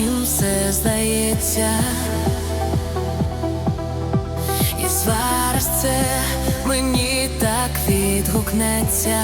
чим все здається, і зараз це мені так відгукнеться.